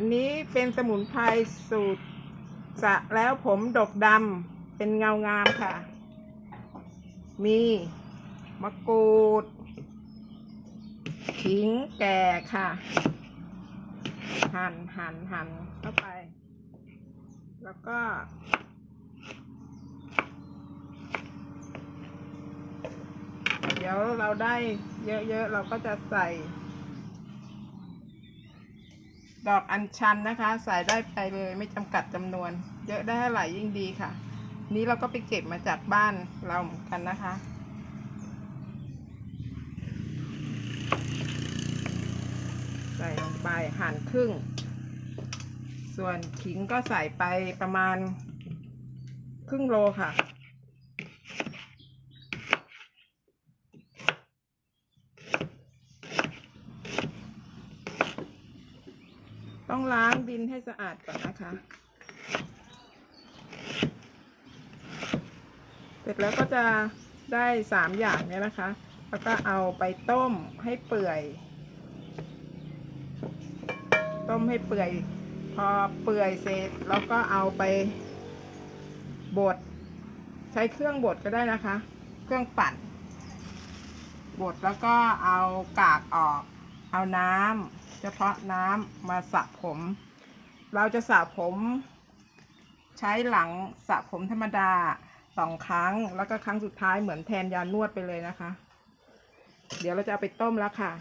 อันนี้เป็นสมุนไพรสูตรสระแล้วผมดกดำเป็นเงางามค่ะ มีมะกรูดขิงแก่ค่ะ หั่นหั่นหั่นเข้าไป แล้วก็ เดี๋ยวเราได้เยอะๆ เราก็จะใส่ ดอกอัญชันนะคะ ใส่ได้ไปเลยไม่จำกัดจำนวน เยอะได้เท่าไหร่ยิ่งดีค่ะ นี้เราก็ไปเก็บมาจากบ้านเราเหมือนกันนะคะใส่ลงไปหั่นครึ่ง ส่วนขิงก็ใส่ไปประมาณครึ่งโลค่ะ ต้องล้างดินให้สะอาดก่อนนะคะ เสร็จแล้วก็จะได้สามอย่างเนี้ยนะคะ แล้วก็เอาไปต้มให้เปื่อย ต้มให้เปื่อย พอเปื่อยเสร็จแล้วก็เอาไปบด ใช้เครื่องบดก็ได้นะคะ เครื่องปั่นบดแล้วก็เอากากออก เอาน้ำเฉพาะน้ำมาสระผม เราจะสระผม ใช้หลังสระผมธรรมดาสองครั้ง แล้วก็ครั้งสุดท้ายเหมือนแทนยานวดไปเลยนะคะ เดี๋ยวเราจะเอาไปต้มแล้วค่ะ